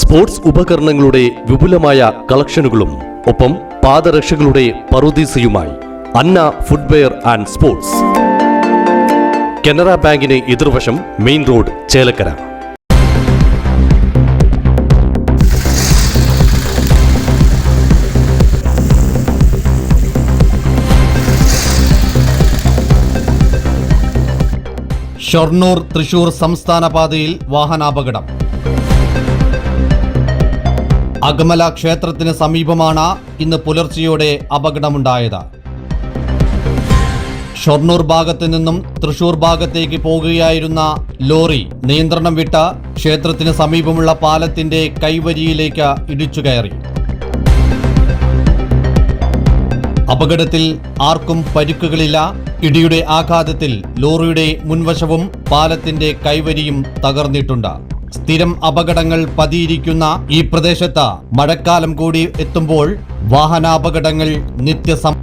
Sports ഉപകരണങ്ങളുടെ വിപുലമായ കളക്ഷനുകളും ഒപ്പം പാദരക്ഷകളുടെ പറുദീസയുമായി Anna footwear and sports. Canara ബാങ്കിന് എതിർവശം മെയിൻ റോഡ് ചേലക്കര. ഷൊർണൂർ തൃശൂർ സംസ്ഥാന പാതയിൽ വാഹനാപകടം. അഗമല ക്ഷേത്രത്തിന് സമീപമാണ് ഇന്ന് പുലർച്ചെയോടെ അപകടമുണ്ടായത്. ഷൊർണൂർ ഭാഗത്ത് നിന്നും തൃശൂർ ഭാഗത്തേക്ക് പോകുകയായിരുന്ന ലോറി നിയന്ത്രണം വിട്ട ക്ഷേത്രത്തിന് സമീപമുള്ള പാലത്തിന്റെ കൈവരിയിലേക്ക് ഇടിച്ചു കയറി. അപകടത്തിൽ ആർക്കും പരിക്കുകളില്ല. ഇടിയുടെ ആഘാതത്തിൽ ലോറിയുടെ മുൻവശവും പാലത്തിന്റെ കൈവരിയും തകർന്നിട്ടുണ്ട്. സ്ഥിരം അപകടങ്ങൾ പതിയിരിക്കുന്ന ഈ പ്രദേശത്ത് മഴക്കാലം കൂടി എത്തുമ്പോൾ വാഹനാപകടങ്ങൾ നിത്യസം